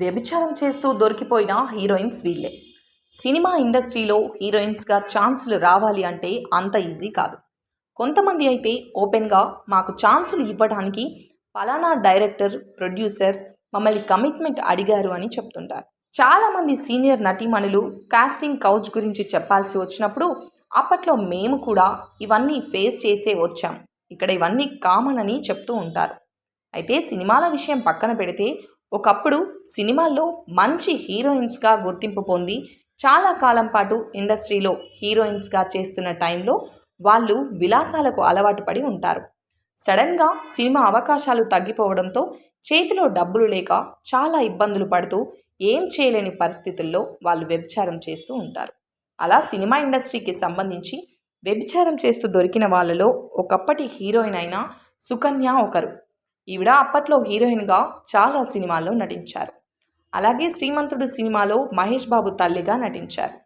వ్యభిచారం చేస్తూ దొరికిపోయిన హీరోయిన్స్ వీళ్ళే. సినిమా ఇండస్ట్రీలో హీరోయిన్స్గా ఛాన్సులు రావాలి అంటే అంత ఈజీ కాదు. కొంతమంది అయితే ఓపెన్గా మాకు ఛాన్సులు ఇవ్వడానికి పలానా డైరెక్టర్ ప్రొడ్యూసర్స్ మమ్మల్ని కమిట్మెంట్ అడిగారు అని చెప్తుంటారు. చాలామంది సీనియర్ నటీమణులు కాస్టింగ్ కౌచ్ గురించి చెప్పాల్సి వచ్చినప్పుడు అప్పట్లో మేము కూడా ఇవన్నీ ఫేస్ చేసే వచ్చాం. ఇక్కడ ఇవన్నీ కామన్ అని చెప్తూ ఉంటారు. అయితే సినిమాల విషయం పక్కన పెడితే ఒకప్పుడు సినిమాల్లో మంచి హీరోయిన్స్గా గుర్తింపు పొంది చాలా కాలం పాటు ఇండస్ట్రీలో హీరోయిన్స్గా చేస్తున్న టైంలో వాళ్ళు విలాసాలకు అలవాటు పడి ఉంటారు. సడన్గా సినిమా అవకాశాలు తగ్గిపోవడంతో చేతిలో డబ్బులు లేక చాలా ఇబ్బందులు పడుతూ ఏం చేయలేని పరిస్థితుల్లో వాళ్ళు వ్యభిచారం చేస్తూ ఉంటారు. అలా సినిమా ఇండస్ట్రీకి సంబంధించి వ్యభిచారం చేస్తూ దొరికిన వాళ్ళలో ఒకప్పటి హీరోయిన్ అయిన సుకన్య ఒకరు. ఈవిడ అప్పట్లో హీరోయిన్గా చాలా సినిమాల్లో నటించారు. అలాగే శ్రీమంతుడు సినిమాలో మహేష్ బాబు తల్లిగా నటించారు.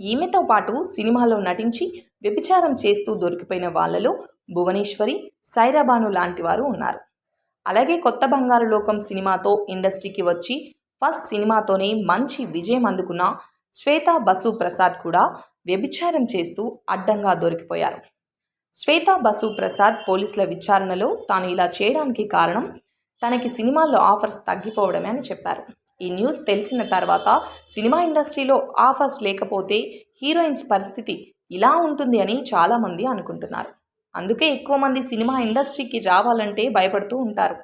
ఈమెతో పాటు సినిమాలో నటించి వ్యభిచారం చేస్తూ దొరికిపోయిన వాళ్ళలో భువనేశ్వరి సైరాబాను లాంటి వారు ఉన్నారు. అలాగే కొత్త బంగారు లోకం సినిమాతో ఇండస్ట్రీకి వచ్చి ఫస్ట్ సినిమాతోనే మంచి విజయం అందుకున్న శ్వేతా బసు ప్రసాద్ కూడా వ్యభిచారం చేస్తూ అడ్డంగా దొరికిపోయారు. శ్వేతా బసు ప్రసాద్ పోలీసుల విచారణలో తాను ఇలా చేయడానికి కారణం తనకి సినిమాల్లో ఆఫర్స్ తగ్గిపోవడమే అని చెప్పారు. ఈ న్యూస్ తెలిసిన తర్వాత సినిమా ఇండస్ట్రీలో ఆఫర్స్ లేకపోతే హీరోయిన్స్ పరిస్థితి ఇలా ఉంటుంది అని చాలామంది అనుకుంటున్నారు. అందుకే ఎక్కువ మంది సినిమా ఇండస్ట్రీకి రావాలంటే భయపడుతూ ఉంటారు.